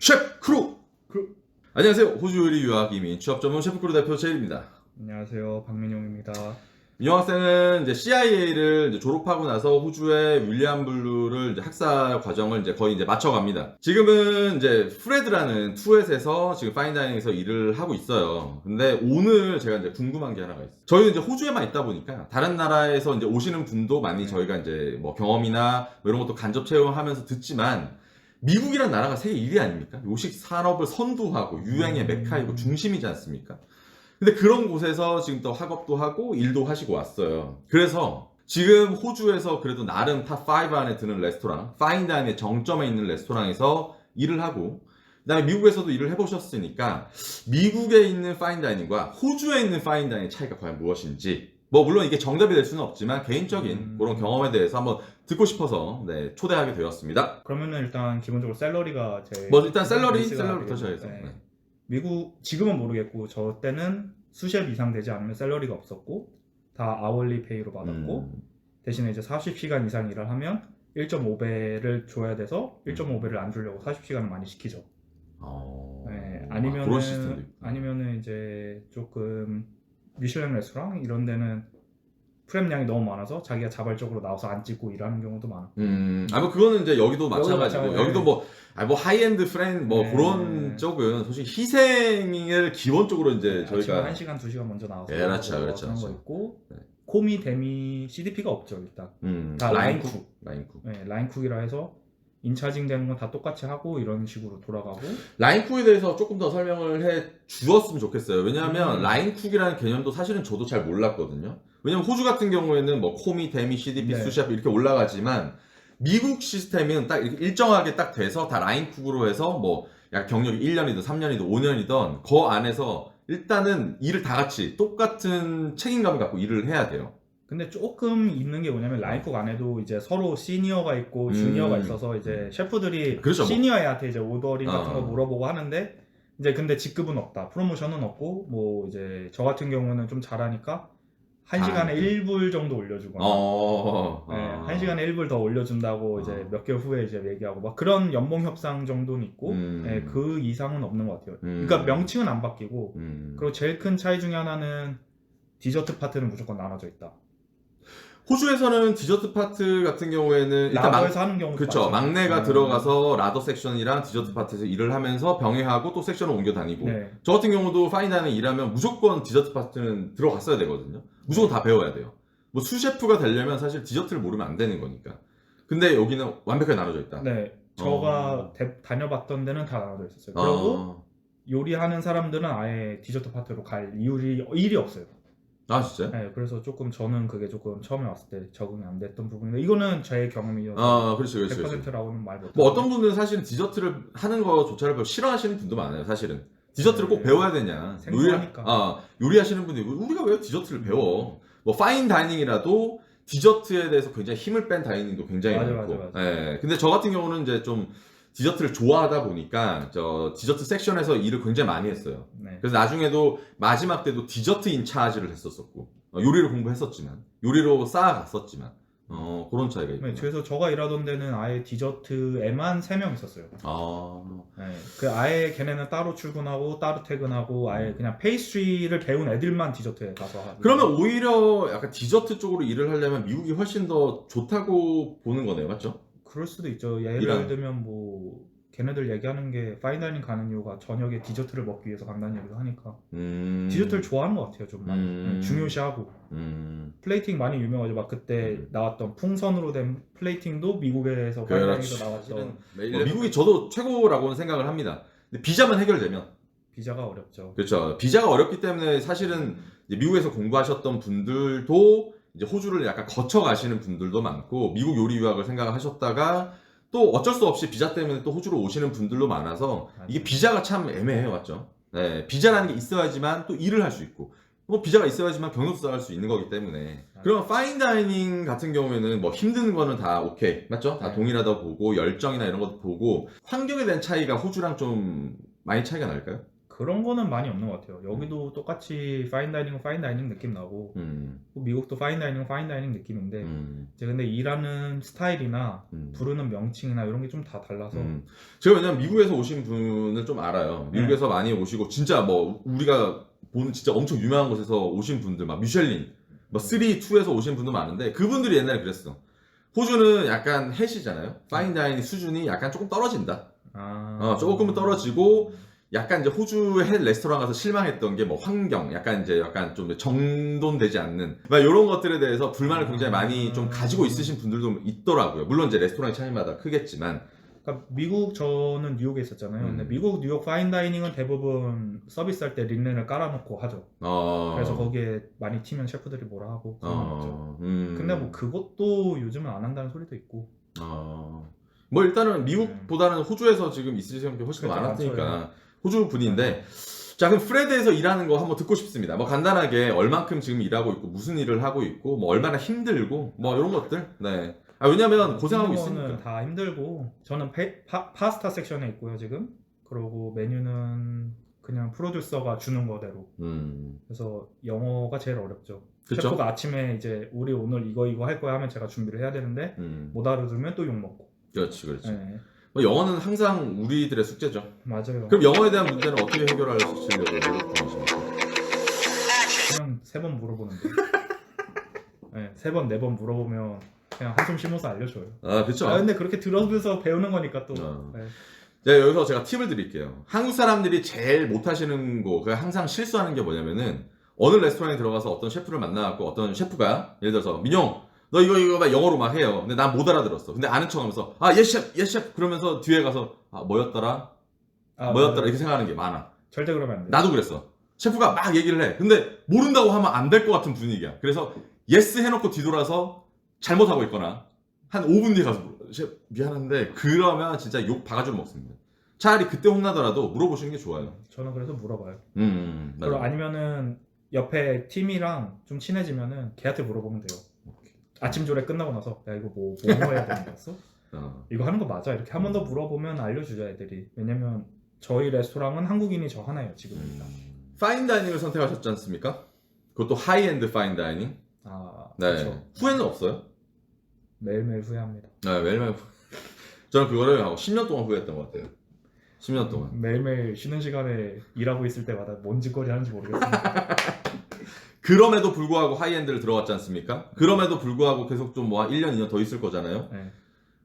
셰프 크루. 크루. 안녕하세요. 호주 요리 유학 이민 취업 전문 셰프 크루 대표 제일입니다. 안녕하세요. 박민용입니다. 민영 학생은 이제 CIA를 졸업하고 나서 호주의 윌리엄 블루를 이제 학사 과정을 이제 거의 이제 마쳐갑니다. 지금은 이제 프레드라는 투엣에서 지금 파인다이닝에서 일을 하고 있어요. 근데 오늘 제가 이제 궁금한 게 하나가 있어요. 저희는 이제 호주에만 있다 보니까 다른 나라에서 이제 오시는 분도 많이 저희가 이제 뭐 경험이나 뭐 이런 것도 간접 체험하면서 듣지만 미국이란 나라가 세계 1위 아닙니까? 요식 산업을 선두하고 유행의 음. 메카이고 중심이지 않습니까? 근데 그런 곳에서 지금 또 학업도 하고 일도 하시고 왔어요. 그래서 지금 호주에서 그래도 나름 탑5 안에 드는 레스토랑, 파인다인의 정점에 있는 레스토랑에서 일을 하고, 그 다음에 미국에서도 일을 해보셨으니까, 미국에 있는 파인다이닝과 호주에 있는 파인다이닝의 차이가 과연 무엇인지, 뭐, 물론 이게 정답이 될 수는 없지만, 개인적인 음. 그런 경험에 대해서 한번 듣고 싶어서, 네, 초대하게 되었습니다. 그러면은 일단 기본적으로 셀러리가 제일 뭐, 일단 샐러리부터 되겠네요. 시작해서. 네. 네. 미국 지금은 모르겠고 저 때는 수셰프 이상 되지 않으면 셀러리가 없었고 다 아월리 페이로 받았고 음, 대신에 이제 40시간 이상 일을 하면 1.5배를 줘야 돼서 1.5배를 안 주려고 40시간을 많이 시키죠. 어, 네, 아, 아니면은 있구나. 아니면은 이제 조금 미슐랭 레스토랑 이런 데는 프렘량이 너무 많아서 자기가 자발적으로 나와서 안 찍고 일하는 경우도 많아. 음, 아, 뭐, 그거는 이제 여기도 마찬가지고, 마찬가지고, 여기도 네. 뭐, 아, 뭐, 하이엔드 프렌, 뭐, 네. 그런 쪽은, 솔직히 희생을 기본적으로 이제 아침에 저희가. 1시간, 2시간 먼저 나와서 예, 그렇죠, 그렇죠, 그런 거 그렇죠. 있고 네. 코미, 데미, CDP가 없죠 일단 음, 다 라인쿡. 라인쿡. 네, 라인쿡이라 해서 인차징 되는 건 다 똑같이 하고 이런 식으로 돌아가고 라인쿡에 대해서 조금 더 설명을 해 주었으면 좋겠어요. 왜냐하면, 음. 라인쿡이라는 개념도 사실은 저도 잘 몰랐거든요. 왜냐면 호주 같은 경우에는 뭐, 코미, 데미, CDP, 네. 수셰프 이렇게 올라가지만, 미국 시스템은 딱 이렇게 일정하게 딱 돼서 다 라인쿡으로 해서 뭐, 약 경력이 1년이든 3년이든 5년이든 그 안에서 일단은 일을 다 같이 똑같은 책임감을 갖고 일을 해야 돼요. 근데 조금 있는 게 뭐냐면 라인쿡 안에도 이제 서로 시니어가 있고 음. 주니어가 있어서 이제 셰프들이 그렇죠, 뭐. 시니어한테 이제 오더링 같은 어. 거 물어보고 하는데 이제 근데 직급은 없다 프로모션은 없고 뭐 이제 저 같은 경우는 좀 잘하니까 한 아, 시간에 네. 1불 정도 올려주거나 어, 네, 어. 한 시간에 1불 더 올려준다고 이제 어. 몇 개월 후에 이제 얘기하고 막 그런 연봉 협상 정도는 있고 음. 네, 그 이상은 없는 것 같아요. 음. 그러니까 명칭은 안 바뀌고 음. 그리고 제일 큰 차이 중에 하나는 디저트 파트는 무조건 나눠져 있다. 호주에서는 디저트 파트 같은 경우에는 일단 막, 라더에서 하는 경우도 그쵸 많죠. 막내가 음. 들어가서 라더 섹션이랑 디저트 파트에서 일을 하면서 병행하고 또 섹션을 옮겨 다니고 네. 저 같은 경우도 파인다이닝 일하면 무조건 디저트 파트는 들어갔어야 되거든요. 무조건 다 배워야 돼요. 뭐 수셰프가 되려면 사실 디저트를 모르면 안 되는 거니까. 근데 여기는 완벽하게 나눠져 있다. 네. 저가 어. 대- 다녀봤던 데는 다 나눠져 있었어요. 그리고 어. 요리하는 사람들은 아예 디저트 파트로 갈 이유리 일이 없어요. 아 진짜요? 네, 그래서 조금 저는 그게 조금 처음에 왔을 때 적응이 안 됐던 부분인데 이거는 제 경험이어서 아 그렇죠 그렇죠. 그렇죠. 100%라고는 말 못해요. 뭐 어떤 분들은 사실은 디저트를 하는 거조차를 별로 싫어하시는 분도 많아요, 사실은. 디저트를 꼭 네. 배워야 되냐. 생소하니까. 아, 요리하시는 분들이 우리가 왜 디저트를 배워? 뭐 파인 다이닝이라도 디저트에 대해서 굉장히 힘을 뺀 다이닝도 굉장히 맞아, 많고. 맞아, 맞아. 예. 근데 저 같은 경우는 이제 좀 디저트를 좋아하다 보니까 저 디저트 섹션에서 일을 굉장히 많이 했어요. 네. 그래서 나중에도 마지막 때도 디저트 인차지를 했었었고 어, 요리를 공부했었지만 요리로 쌓아갔었지만 어 그런 차이가 있고. 네, 그래서 저가 일하던 데는 아예 디저트에만 3명 있었어요. 아 네, 그 아예 걔네는 따로 출근하고 따로 퇴근하고 음. 아예 그냥 페이스트리를 배운 애들만 디저트에 가서 하고. 그러면 오히려 약간 디저트 쪽으로 일을 하려면 미국이 훨씬 더 좋다고 보는 거네요, 맞죠? 그럴 수도 있죠. 예를 이런- 들면 뭐 걔네들 얘기하는 게 파인다이닝 가는 이유가 저녁에 디저트를 먹기 위해서 간다는 얘기도 하니까 음. 디저트를 좋아하는 것 같아요 좀 많이 음. 네, 중요시하고 음. 플레이팅 많이 유명하죠. 막 그때 음. 나왔던 풍선으로 된 플레이팅도 미국에서. 파인다이닝에서 나왔던 뭐 미국이 저도 최고라고는 생각을 합니다. 근데 비자만 해결되면 비자가 어렵죠. 그렇죠. 비자가 어렵기 때문에 사실은 미국에서 공부하셨던 분들도 이제 호주를 약간 거쳐 가시는 분들도 많고 미국 요리 유학을 생각하셨다가 또 어쩔 수 없이 비자 때문에 또 호주로 오시는 분들도 많아서 이게. 비자가 참 애매해요, 맞죠? 네, 비자라는 게 있어야지만 또 일을 할 수 있고 뭐 비자가 있어야지만 경력도 쌓을 수 있는 거기 때문에 그러면 파인 다이닝 같은 경우에는 뭐 힘든 거는 다 오케이 맞죠? 다 네. 동일하다 보고 열정이나 이런 것도 보고 환경에 대한 차이가 호주랑 좀 많이 차이가 날까요? 그런 거는 많이 없는 것 같아요. 여기도 똑같이 파인다이닝은 파인다이닝 느낌 나고 음, 또 미국도 파인다이닝은 파인다이닝 느낌인데 음, 이제 근데 일하는 스타일이나 음. 부르는 명칭이나 이런 게 좀 다 달라서 음. 제가 왜냐면 미국에서 오신 분을 좀 알아요. 미국에서 네. 많이 오시고 진짜 뭐 우리가 보는 진짜 엄청 유명한 곳에서 오신 분들 막 미셸린, 뭐 3, 2에서 오신 분도 많은데 그분들이 옛날에 그랬어. 호주는 약간 해시잖아요. 파인다이닝 수준이 약간 조금 떨어진다. 아, 어, 조금은 떨어지고 약간 이제 호주 해 레스토랑 가서 실망했던 게 뭐 환경, 약간 이제 약간 좀 정돈되지 않는 막 이런 것들에 대해서 불만을 굉장히 많이 좀 가지고 있으신 분들도 있더라고요. 물론 이제 레스토랑 차이마다 크겠지만, 그러니까 미국 저는 뉴욕에 있었잖아요. 근데 음. 미국 뉴욕 파인다이닝은 대부분 서비스할 때 린넨을 깔아놓고 하죠. 어, 그래서 거기에 많이 튀면 셰프들이 뭐라 하고 그런 거. 어, 음, 근데 뭐 그것도 요즘은 안 한다는 소리도 있고. 어, 뭐 일단은 미국보다는 호주에서 지금 있으시는 게 훨씬 더 그렇죠, 많았으니까 호주 분인데. 자 그럼 프레드에서 일하는 거 한번 듣고 싶습니다. 뭐 간단하게 얼만큼 지금 일하고 있고 무슨 일을 하고 있고 뭐 얼마나 힘들고 뭐 이런 것들. 네. 아 왜냐면 고생하고 있으니까. 다 힘들고 저는 페- 파, 파스타 섹션에 있고요 지금. 그리고 메뉴는 그냥 프로듀서가 주는 거대로. 음. 그래서 영어가 제일 어렵죠. 그쵸? 셰프가 아침에 이제 우리 오늘 이거 이거 할 거야 하면 제가 준비를 해야 되는데 음. 못 알아들으면 또 욕 먹고. 그렇지, 그렇지. 네, 뭐 영어는 항상 우리들의 숙제죠. 맞아요. 그럼 영어에 대한 문제는 어떻게 해결하시려고 노력 중이십니까? 그냥 세 번 물어보는데. 네, 세 번, 네 번 물어보면 그냥 한숨 쉬면서 알려줘요. 아, 그렇죠. 아, 근데 그렇게 들어서 배우는 거니까 또. 어. 네. 자, 여기서 제가 팁을 드릴게요. 한국 사람들이 제일 못하시는 거, 그 항상 실수하는 게 뭐냐면은 어느 레스토랑에 들어가서 어떤 셰프를 만나갖고 어떤 셰프가 예를 들어서 민용 너 이거 이거 막 영어로 막 해요. 근데 난 못 알아들었어. 근데 아는 척하면서 아 예스 셰프 예스 셰프 그러면서 뒤에 가서 아 뭐였더라 아, 뭐였더라. 이렇게 생각하는 게 많아. 절대 그러면 안 돼요. 나도 그랬어. 셰프가 막 얘기를 해. 근데 모른다고 하면 안 될 것 같은 분위기야. 그래서 예스 해놓고 뒤돌아서 잘못하고 있거나 한 5분 뒤에 가서. 셰프 미안한데 그러면 진짜 욕 바가지로 먹습니다. 차라리 그때 혼나더라도 물어보시는 게 좋아요. 저는 그래서 물어봐요. 음, 음, 그리고 맞아. 아니면은 옆에 팀이랑 좀 친해지면은 걔한테 물어보면 돼요. 아침 조례 끝나고 나서 야 이거 뭐, 뭐 해야 되는 거였어? 어. 이거 하는 거 맞아? 이렇게 한 번 더 물어보면 알려주죠 애들이. 왜냐면 저희 레스토랑은 한국인이 저 하나예요 지금 일단. 음. 파인 다이닝을 선택하셨지 않습니까? 그것도 하이엔드 파인 다이닝. 아 네. 그렇죠. 후회는 없어요? 매일매일 후회합니다. 네, 매일매일. 후- 저는 그거를 하고 10년 동안 후회했던 것 같아요. 10년 동안. 매일매일 쉬는 시간에 일하고 있을 때마다 뭔 짓거리 하는지 모르겠습니다. 그럼에도 불구하고 하이엔드를 들어갔지 않습니까? 그럼에도 불구하고 계속 좀뭐 1년, 2년 더 있을 거잖아요? 네.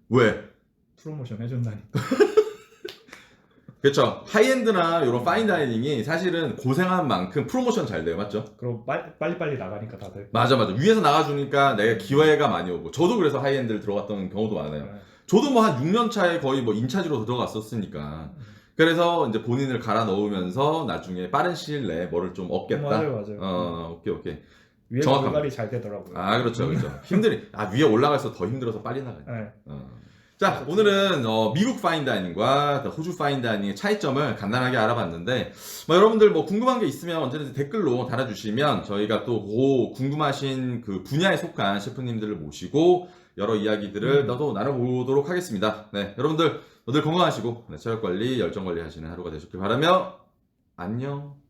왜? 프로모션 해준다니까. 그렇죠. 하이엔드나 이런 파인다이닝이 사실은 고생한 만큼 프로모션 잘 돼요. 맞죠? 그럼 빨리 빨리 빨리 나가니까 다들. 맞아, 맞아. 위에서 나가주니까 내가 기회가 많이 오고. 저도 그래서 하이엔드를 들어갔던 경우도 많아요. 네. 저도 뭐 한 6년 차에 거의 뭐 인차지로 들어갔었으니까. 그래서 이제 본인을 갈아 넣으면서 나중에 빠른 시일 내에 뭐를 좀 얻겠다. 맞아요, 맞아요. 어, 오케이, 오케이. 위에 정확합니다. 불갈이 잘 되더라고요. 아, 그렇죠, 그렇죠. 힘들이. 아, 위에 올라가서 더 힘들어서 빨리 나가요. 네. 어. 자, 오늘은 어, 미국 파인다이닝과 호주 파인다이닝의 차이점을 간단하게 알아봤는데, 뭐 여러분들 뭐 궁금한 게 있으면 언제든지 댓글로 달아주시면 저희가 또 그 궁금하신 그 분야에 속한 셰프님들을 모시고 여러 이야기들을 음. 나도 나눠보도록 하겠습니다. 네, 여러분들 늘 건강하시고 네, 체력 관리, 열정 관리 하시는 하루가 되셨길 바라며 안녕.